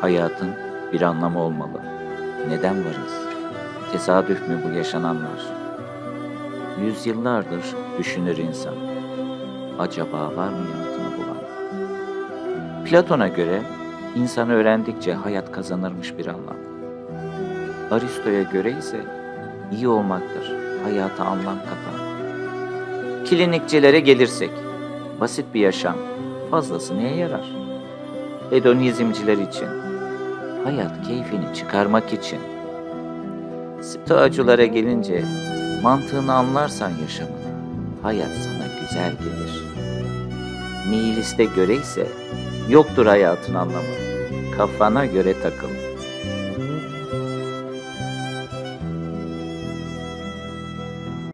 Hayatın bir anlamı olmalı. Neden varız? Tesadüf mü bu yaşananlar? Yüzyıllardır düşünür insan. Acaba var mı yanıtını bulan? Platon'a göre insan öğrendikçe hayat kazanırmış bir anlam. Aristo'ya göre ise iyi olmaktır hayata anlam katan. Klinikçilere gelirsek, basit bir yaşam fazlası neye yarar? Hedonizmciler için, hayat keyfini çıkarmak için. Stoacılara gelince, mantığını anlarsan yaşamını, hayat sana güzel gelir. Nihiliste göre ise, yoktur hayatın anlamı, kafana göre takıl.